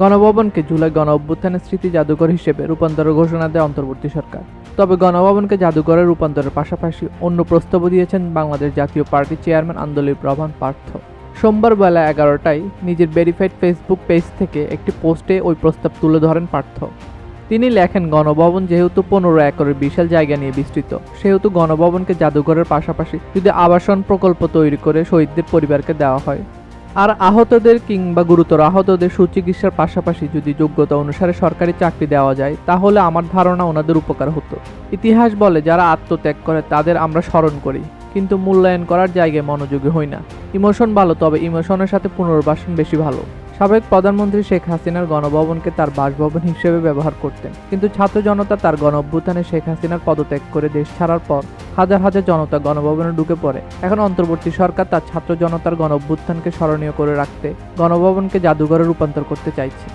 গণভবনকে জুলাই গণ অভ্যুত্থানের স্মৃতি জাদুঘর হিসেবে রূপান্তরের ঘোষণা দেয় অন্তর্বর্তী সরকার। তবে গণভবনকে জাদুঘরে রূপান্তরের পাশাপাশি অন্য প্রস্তাবও দিয়েছেন বাংলাদেশ জাতীয় পার্টির চেয়ারম্যান আন্দোলিক রহমান পার্থ। সোমবার বেলা এগারোটায় নিজের ভেরিফাইড ফেসবুক পেজ থেকে একটি পোস্টে ওই প্রস্তাব তুলে ধরেন পার্থ। তিনি লেখেন, গণভবন যেহেতু পনেরো একরের বিশাল জায়গা নিয়ে বিস্তৃত, সেহেতু গণভবনকে জাদুঘরের পাশাপাশি যদি আবাসন প্রকল্প তৈরি করে শহীদদের পরিবারকে দেওয়া হয় আর আহতদের কিংবা গুরুতর আহতদের সুচিকিৎসার পাশাপাশি যদি যোগ্যতা অনুসারে সরকারি চাকরি দেওয়া যায়, তাহলে আমার ধারণা ওনাদের উপকার হতো। ইতিহাস বলে, যারা আত্মত্যাগ করে, তাদের আমরা স্মরণ করি। কিন্তু মূল্যায়ন করার জায়গায় মনোযোগী হই না। ইমোশন ভালো, তবে ইমোশনের সাথে পুনর্বাসন বেশি ভালো। সাবেক প্রধানমন্ত্রী শেখ হাসিনার গণভবনকে তার বাসভবন হিসেবে ব্যবহার করতেন। কিন্তু ছাত্র জনতা তার গণ অভ্যুত্থানে শেখ হাসিনার পদত্যাগ করে দেশ ছাড়ার পর হাজার হাজার জনতা গণভবনে ঢুকে পড়ে। এখন অন্তর্বর্তী সরকার তার ছাত্র জনতার গণ অভ্যুত্থানকে স্মরণীয় করে রাখতে গণভবনকে জাদুঘরে রূপান্তর করতে চাইছে।